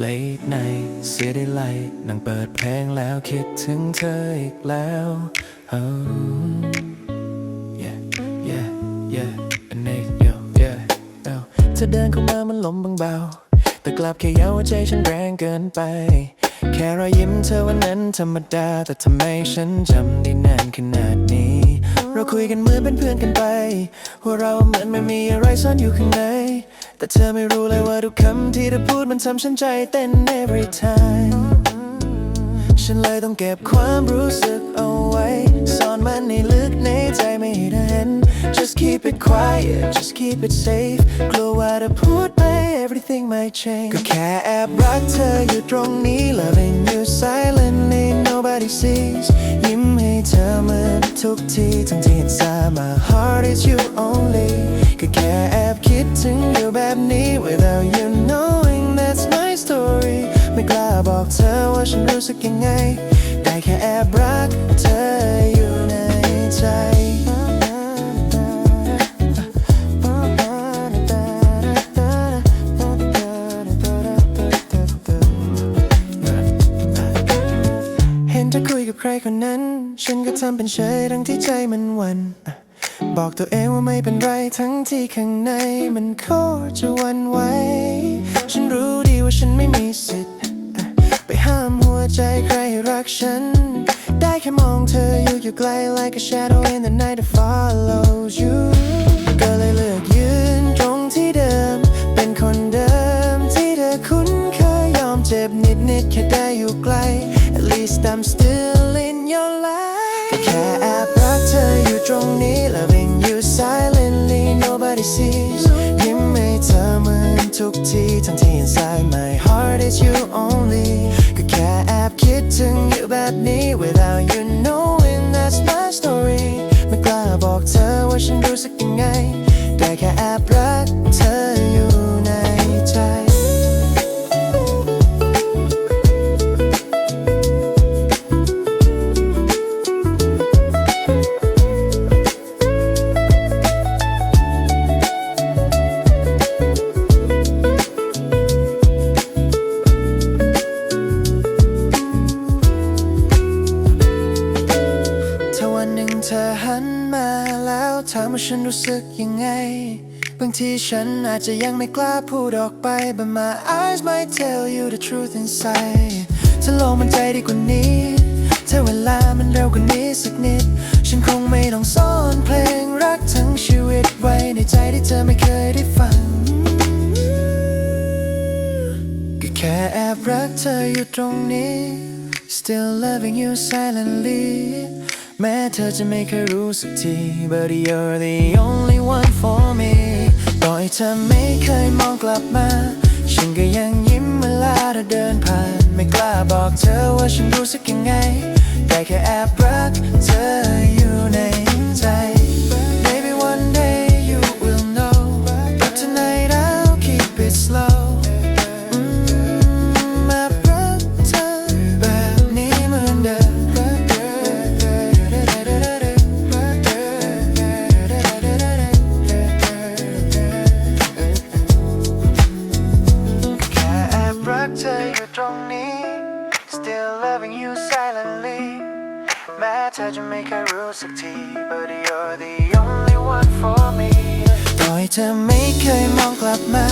ไลท์นั่งเปิดเพลงแล้วคิดถึงเธออีกแล้ว oh yeah yeah yeah and they yo yeah เธอเดินเข้ามามันลมบางเบา แต่กลับแค่เยาว่าใจฉันแรงเกินไป แค่รอยยิ้มเธอวันนั้นธรรมดา แต่ทำไมฉันจำได้นานขนาดนี้ เราคุยกันเหมือนเป็นเพื่อนกันไปว่าเราเหมือนไม่มีอะไรซ่อนอยู่ข้างใน แต่เธอไม่รู้เลยว่าทุกคำที่เธอพูดมันทำฉันใจเต้น every time ฉันเลยต้องเก็บความรู้สึกเอาไว้ซ่อนมันในลึกในใจไม่ให้เธอเห็น just keep it quiet just keep it safe กลัวว่าถ้าพูดไป everything might change ก็แค่แอบรักเธออยู่ตรงนี้ loving you silently nobody sees ยิ้มให้เธอเหมือนทุกทีทั้งที่ inside my heart is you only ก็แค่ แบบนี้ without you knowing that's my story ไม่กล้าบอกเธอว่าฉันรู้สึกยังไง ได้แค่แอบรักเธออยู่ในใจเห็นเธอคุยกับใครคนนั้น ฉันก็ทำเป็นเฉยทั้งที่ใจมันวัน บอกตัวเองว่าไม่เป็นไรทั้งที่ข้างในมันโคตรจะวันไหว ฉันรู้ดีว่าฉันไม่มีสิทธิ์ ไปห้ามหัวใจใครให้รักฉัน ได้แค่มองเธออยู่อยู่ไกล like a shadow in the night that follows you ก็เลยเลือกยืนตรงที่เดิม เป็นคนเดิมที่เธอคุ้นเคยยอมเจ็บนิดๆแค่ได้อยู่ไกล At least I'm still ทุกทีทั้งที่ inside my heart is you ถามว่าฉันรู้สึกยังไง บางทีฉันอาจจะยังไม่กล้าพูดออกไป but my eyes might tell you the truth inside ถ้าโลกมันใจดีกว่านี้ถ้าเวลามันเร็วกว่านี้สักนิด ฉันคงไม่ต้องซ่อนเพลงรักทั้งชีวิตไว้ในใจที่เธอไม่เคยได้ฟัง ก็แค่แอบรักเธออยู่ตรงนี้ Still loving you silently แม้เธอจะไม่เคยรู้สักที But you're the only one for me ต่อให้เธอไม่เคยมองกลับมา ฉันก็ยังยิ้มเวลาเธอเดินผ่าน ไม่กล้าบอกเธอว่าฉันรู้สึกยังไง ได้แค่แอบรักเธอ Still loving you silently แม้เธอจะไม่เคยรู้สักที But you're the only one for me ต่อให้เธอไม่เคยมองกลับมา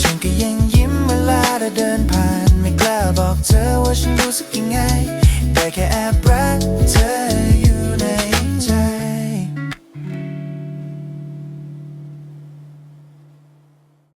ฉันก็ยังยิ้มเวลาเธอเดินผ่าน ไม่กล้าบอกเธอว่าฉันรู้สึกยังไง แต่แค่แอบ